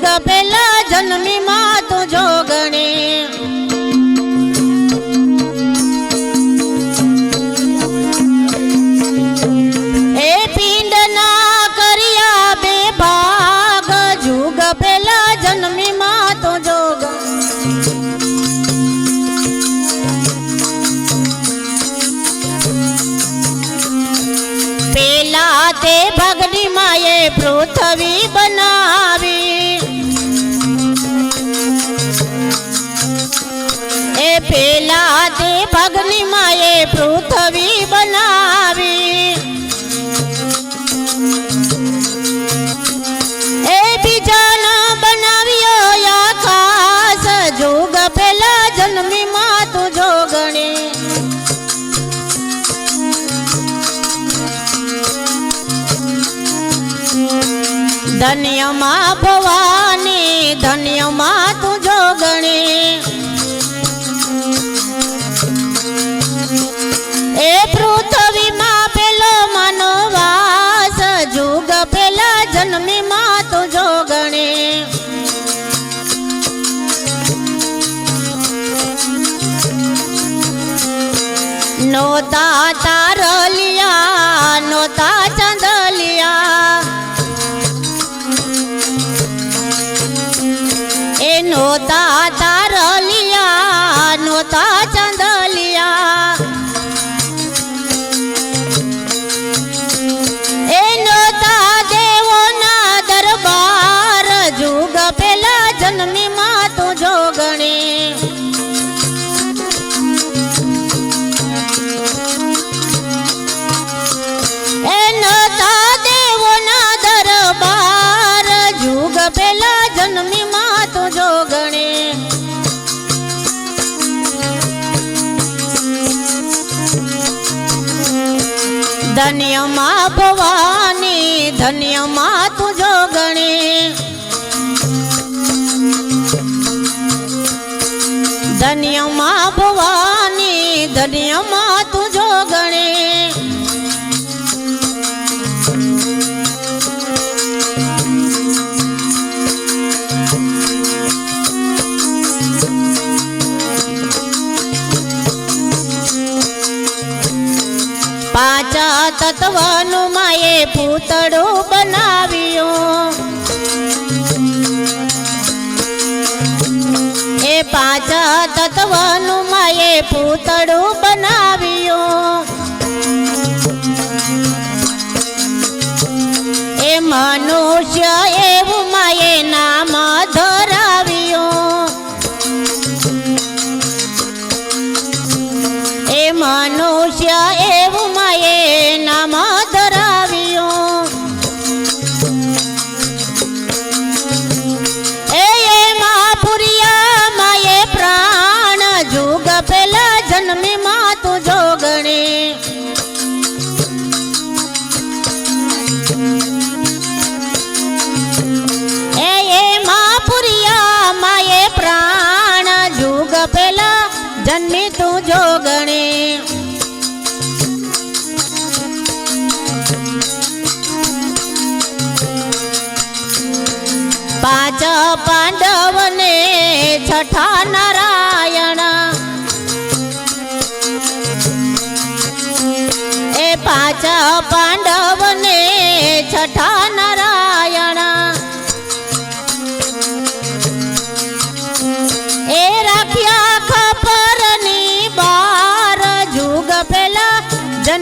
જુગ પેલા જન્મી માં તું જોગણી. એ પિંડ ના કર્યા બે ભાગ, જુગ પેલા જન્મી તું જોગ પેલા તે ભગની માએ પૃથ્વી બનાવી. પેલા તે ભગની માએ પૃથ્વી બનાવી, એ બીજાનો બનાવ્યો આકાશ જોગ પેલા જન્મી માં તું જોગણી. ધન્યમાં ભવાની, ધન્યમાં તું જોગણી. એ tá ધન્યમાં ધન્ય ધન્યમાં તું જોગણી ધન્યમાં ભવાની પાંચ તત્વનું માએ પૂતળું બનાવ્યું. એ પાંચ તત્વનું માએ પૂતળું બનાવ્યું. તું જોગણી એ માએ પ્રાણ જુગ પેલા જન્મી તું જોગણી પાંચ પાંડવને છઠા નારાયણ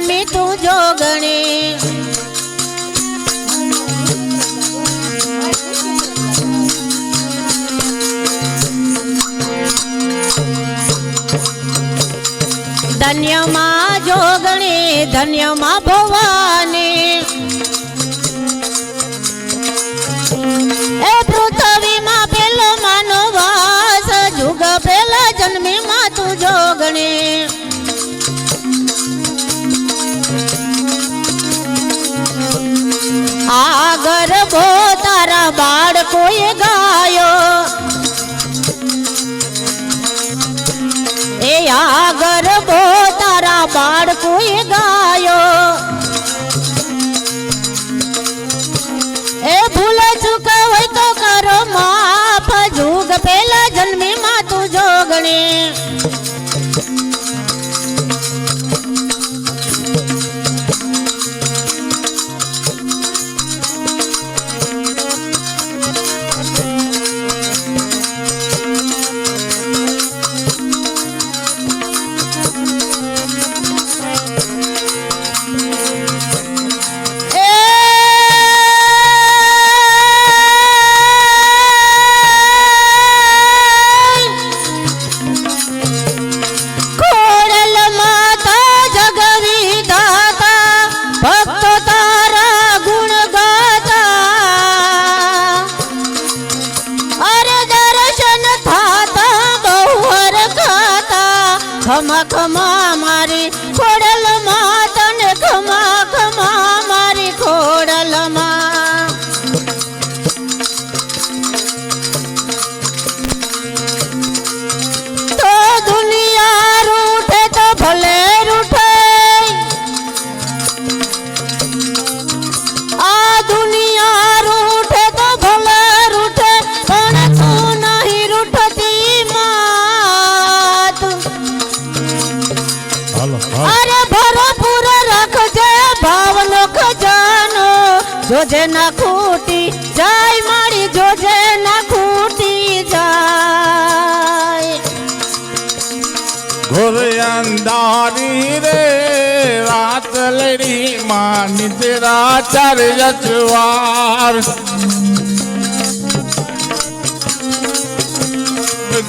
જન્મી તું જોગણી ધન્યમાં જોગણે ધન્યમાં તારા બાળકોએ ગાયો. એ આગર જોજે ના ખૂટી, જાય મારી જોજે ના ખૂટી જાય. ઘોર અંધારી રે, રાત લડી માં નિદ્રા ચાર જચવાર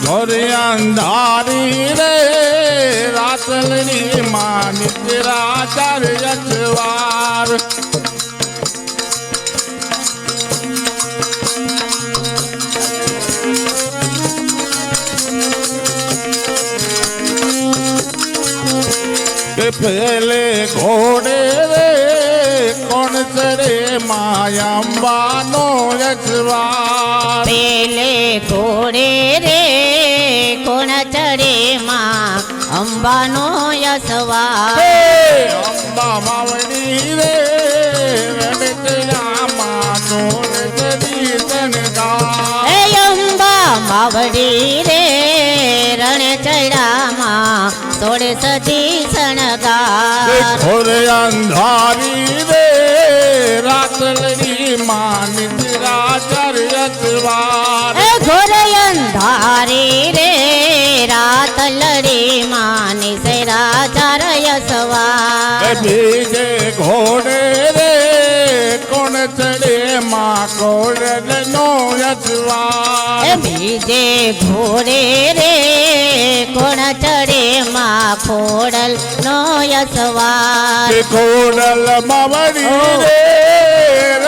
ઘોર અંધારી રે, રાત લડી માં નિદ્રા ચાર જચવાર પેલે ઘોડે રે કોણ ચરે માયાંબાનો યજવાર? પેલે ઘોડે રે કોણ ચરે માં અંબાનો યસવાર હે અંબા માવડી રે ઘોર અંધારી રે રાતલડી માં નિદ્રા ચર્યતવાર હે ઘોર અંધારી રે રાત લડી માની સે રાજા રયસવાર બીજે ઘોડે રે કોણ ચડે માં કોડલ નો યજવાર બીજે ઘોડે રે કોણ ચડે માં ખોડલ નો યસવાર ખોડલ માવડી રે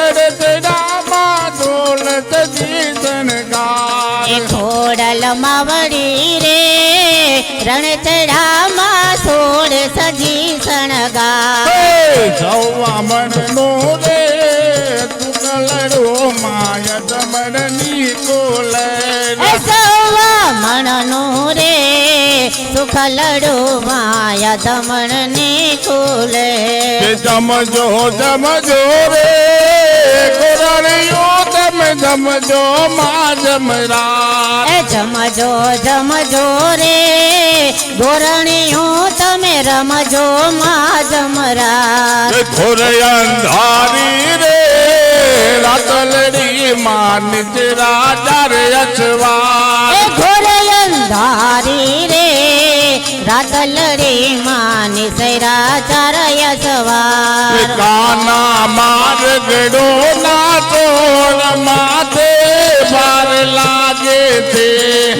રડતડામાં ડોલ સજી એ સનગાર ખોડલ માવડી રે રણ ચડામાં સોળ સજી શણગાર જવા મન નો રે તુકલડો માય દમણની કોલે સૌવા નો રે સુખ લડો માયા દમણ ને ખોલે જમજો જમજો રે. કોરણિયો તમે જમજો મા જમરા એ જમજો જમજો રે. ધોરણીયું તમે રમજો મા જમરા ઘોર અંધારી રે. રાતલડી માન નિજરા ચાર એ રાત રે માની સૈરા ચારય સવાર કાના માર ગડો ના તોર માથે ભાર લાગે છે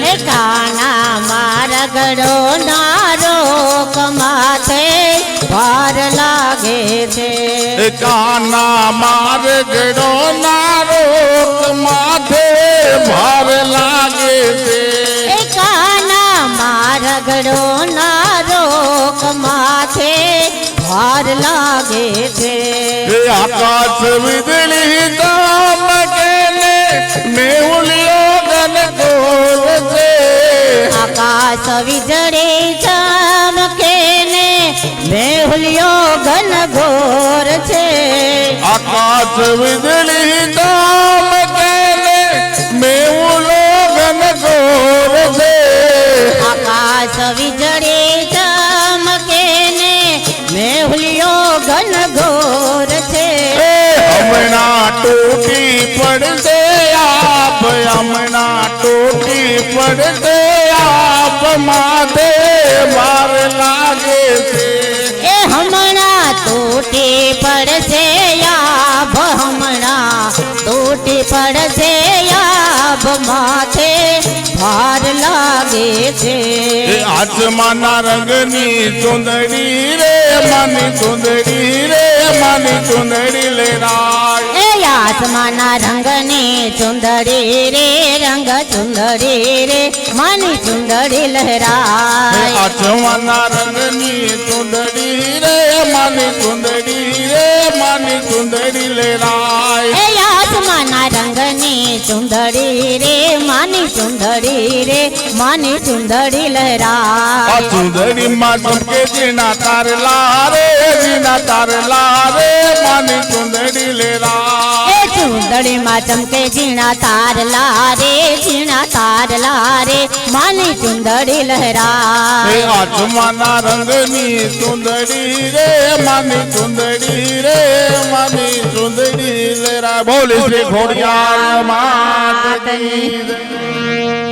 એ કાના માર ગડો નારો કમાથે ભાર લાગે છે કાના માર ગડો નારો માથે ભાર લાગે છે કાના માર ગડો કમાથે ભાર લાગે છે. એ આકાશ વીજળી ચમકે ને મેહુલિયો ગન ગોર છે. આકાશ વીજળી ચમકે ને મેહુલિયો ઘન ઘોર છે. આકાશ વીજળી ચમકે હમણાં તૂટી પડશે આપ હમણાં તૂટી પડશે આપ માથે ભાર લાગે છે એ હમણાં તૂટી પડશે યાભ હમણાં તૂટી પડશે યાભ માથે ભાર લાગે છે એ આસમાના રંગની ચુંદડી રે માની ચુંદડી રે માની ચુંદડી લેરાય. એ આસમાના રંગની ચુંદડી રે રંગ ચુંદડી રે માની ચુંદડી લહેરાય. આસમાના રંગની ચુંદડી રે માની ચુંદડી રે માની ચુંદડી લેરાય એ આસમાના રંગની ચુંદડી રે માની ચુંદડી રે માની ચુંદડી આ ચુંદડી માં ચમકે જીના જીના માની ચુંદડીમાં ચમકે ઝીણા તાર રે ઝીણા તાર રે માની ચુંદડી લહેરા આસમાના રંગની ચુંદડી રે, માની ચુંદડી રે, માની ચુંદડી લહેરા બોલી શ્રી ખોડિયાર માત કી જય.